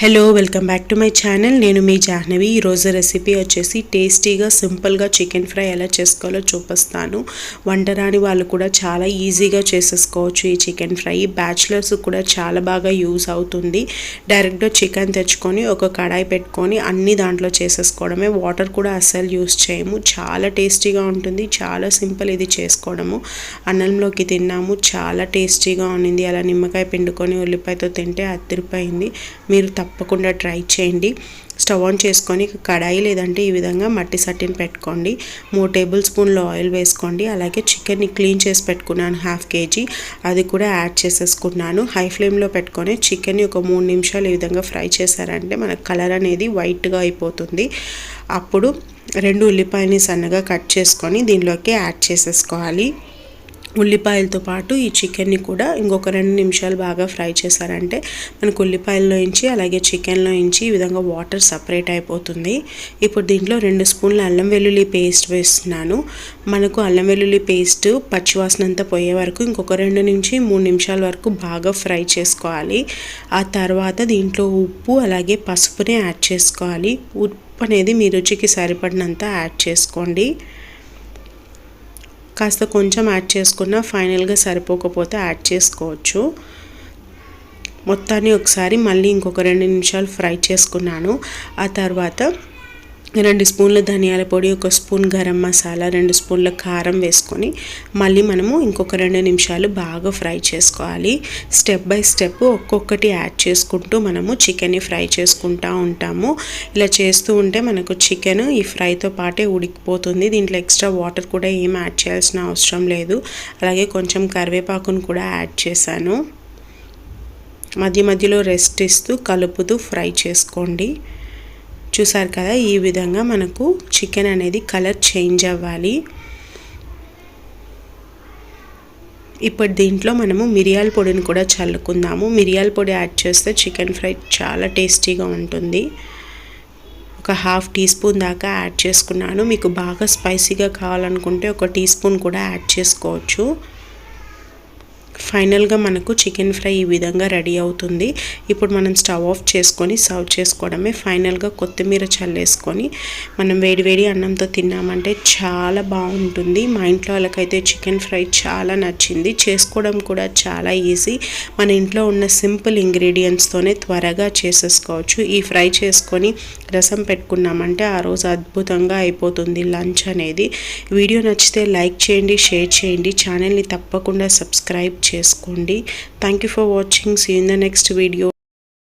Hello welcome back to my channel నేను మీ జాహ్నవి. ఈరోజు రెసిపీ వచ్చేసి టేస్టీగా సింపుల్గా చికెన్ ఫ్రై ఎలా చేసుకోవాలో చూపిస్తాను. వంటరాని వాళ్ళు కూడా చాలా ఈజీగా చేసేసుకోవచ్చు ఈ చికెన్ ఫ్రై బ్యాచిలర్స్ కూడా చాలా బాగా యూజ్ అవుతుంది. డైరెక్ట్గా చికెన్ తెచ్చుకొని ఒక కడాయి పెట్టుకొని అన్ని దాంట్లో చేసేసుకోవడమే. వాటర్ కూడా అస్సలు యూజ్ చేయము. చాలా టేస్టీగా ఉంటుంది. చాలా సింపుల్ ఇది చేసుకోవడము. అన్నంలోకి తిన్నాము. చాలా టేస్టీగా ఉన్నింది. అలా నిమ్మకాయ పిండుకొని ఉల్లిపాయతో తింటే అత్తిరిపోయింది మీరు తప్పకుండా ట్రై చేయండి. స్టవ్ ఆన్ చేసుకొని కడాయి లేదంటే ఈ విధంగా మట్టి సట్టిని పెట్టుకోండి. మూడు టేబుల్ స్పూన్లు ఆయిల్ వేసుకోండి. అలాగే చికెన్ని క్లీన్ చేసి పెట్టుకున్నాను హాఫ్ కేజీ. అది కూడా యాడ్ చేసేసుకున్నాను. హై ఫ్లేమ్లో పెట్టుకొని చికెన్ని ఒక మూడు నిమిషాలు ఈ విధంగా ఫ్రై చేశారంటే మన కలర్ అనేది వైట్గా అయిపోతుంది. అప్పుడు రెండు ఉల్లిపాయని సన్నగా కట్ చేసుకొని దీనిలోకి యాడ్ చేసేసుకోవాలి. ఉల్లిపాయలతో పాటు ఈ చికెన్ని కూడా ఇంకొక రెండు నిమిషాలు బాగా ఫ్రై చేశారంటే మనకు ఉల్లిపాయల్లో ఇంచి అలాగే చికెన్లో ఇంచి ఈ విధంగా వాటర్ సపరేట్ అయిపోతుంది. ఇప్పుడు దీంట్లో రెండు స్పూన్ల అల్లం వెల్లుల్లి పేస్ట్ వేస్తున్నాను. మనకు అల్లం వెల్లుల్లి పేస్ట్ పచ్చివాసన అంతా పోయే వరకు ఇంకొక రెండు నుంచి మూడు నిమిషాల వరకు బాగా ఫ్రై చేసుకోవాలి. ఆ తర్వాత దీంట్లో ఉప్పు అలాగే పసుపుని యాడ్ చేసుకోవాలి. ఉప్పు అనేది మీ రుచికి సరిపడినంత యాడ్ చేసుకోండి. కాస్త కొంచెం యాడ్ చేసుకున్న ఫైనల్గా సరిపోకపోతే యాడ్ చేసుకోవచ్చు. మొత్తాన్ని ఒకసారి మళ్ళీ ఇంకొక రెండు నిమిషాలు ఫ్రై చేసుకున్నాను. ఆ తర్వాత రెండు స్పూన్ల ధనియాల పొడి ఒక స్పూన్ గరం మసాలా రెండు స్పూన్ల కారం వేసుకొని మళ్ళీ మనము ఇంకొక రెండు నిమిషాలు బాగా ఫ్రై చేసుకోవాలి. స్టెప్ బై స్టెప్ ఒక్కొక్కటి యాడ్ చేసుకుంటూ మనము చికెన్ని ఫ్రై చేసుకుంటూ ఉంటాము. ఇలా చేస్తూ ఉంటే మనకు చికెన్ ఈ ఫ్రైతో పాటే ఉడికిపోతుంది. దీంట్లో ఎక్స్ట్రా వాటర్ కూడా ఏం యాడ్ చేయాల్సిన అవసరం లేదు. అలాగే కొంచెం కరివేపాకును కూడా యాడ్ చేశాను. మధ్య మధ్యలో రెస్ట్ ఇస్తూ కలుపుతూ ఫ్రై చేసుకోండి. చూసారు కదా ఈ విధంగా మనకు చికెన్ అనేది కలర్ చేంజ్ అవ్వాలి. ఇప్పుడు దీంట్లో మనము మిరియాల పొడిని కూడా చల్లుకుందాము. మిరియాల పొడి యాడ్ చేస్తే చికెన్ ఫ్రై చాలా టేస్టీగా ఉంటుంది. ఒక హాఫ్ టీ స్పూన్ దాకా యాడ్ చేసుకున్నాను. మీకు బాగా స్పైసీగా కావాలనుకుంటే ఒక టీ స్పూన్ కూడా యాడ్ చేసుకోవచ్చు. ఫైనల్గా మనకు చికెన్ ఫ్రై ఈ విధంగా రెడీ అవుతుంది. ఇప్పుడు మనం స్టవ్ ఆఫ్ చేసుకొని సర్వ్ చేసుకోవడమే. ఫైనల్గా కొత్తిమీర చల్లేసుకొని మనం వేడివేడి అన్నంతో తిన్నామంటే చాలా బాగుంటుంది. మా ఇంట్లో వాళ్ళకైతే చికెన్ ఫ్రై చాలా నచ్చింది. చేసుకోవడం కూడా చాలా ఈజీ. మన ఇంట్లో ఉన్న సింపుల్ ఇంగ్రీడియంట్స్తోనే త్వరగా చేసేసుకోవచ్చు. ఈ ఫ్రై చేసుకొని రసం పెట్టుకున్నామంటే ఆ రోజు అద్భుతంగా అయిపోతుంది లంచ్ అనేది. వీడియో నచ్చితే లైక్ చేయండి షేర్ చేయండి. ఛానల్ని తప్పకుండా సబ్స్క్రైబ్ చేసుకోండి. Thank you for watching see in the next video